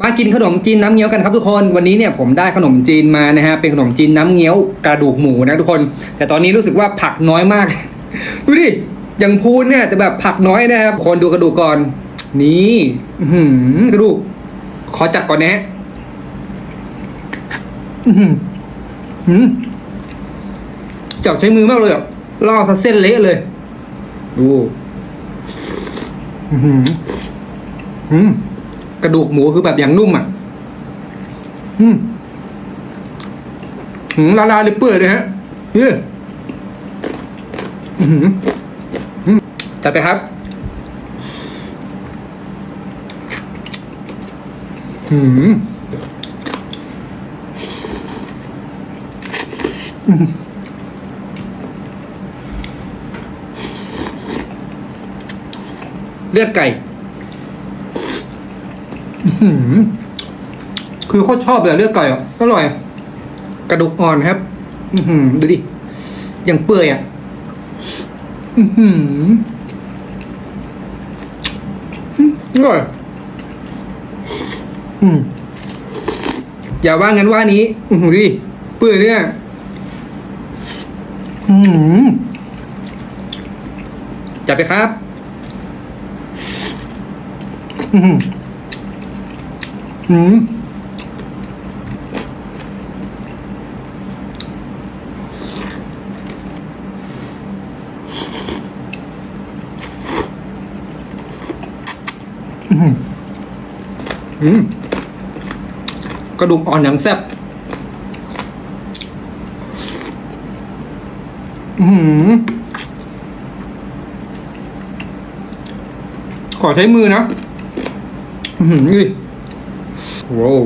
มากินขนมจีนน้ำเงี้ยวกันครับทุกคนวันนี้เนี่ยผมได้ขนมจีนมานะฮะเป็นขนมจีนน้ำเงี้ยวกระดูกหมูนะทุกคน แต่ตอนนี้รู้สึกว่าผักน้อยมาก ดูดิอย่างพูนเนี่ยจะแบบผักน้อยนะครับคนดูกระดูกก่อน นี่อื้อหืกระดูกขอจัดก่อนนะฮะอื้อหืมจับใช้มือมากเลยอะล่อซะเส้นเละเลยดูอื้อหือหืม กระดูกหมูคือแบบอย่างนุ่มอะ อืมหืมละลายเลยเปื่อยเลยฮะเฮ้ยอื้อหือหืมจัดไปครับหืมอื้อหือเลือดไก่ คือโคตรชอบเลยอะเลือดไก่อะอร่อย กระดูกอ่อนครับอืดูดิยังเปื่อยอะอร่อยอย่าว่างั้นว่านี้อืดูดิเปื่อยเนี่ยจัดไปครับ อื อืมอืมกระดูกอ่อนอย่างแซ่บอือหือขอใช้มือนะ อือหือนี่ ดิว้าว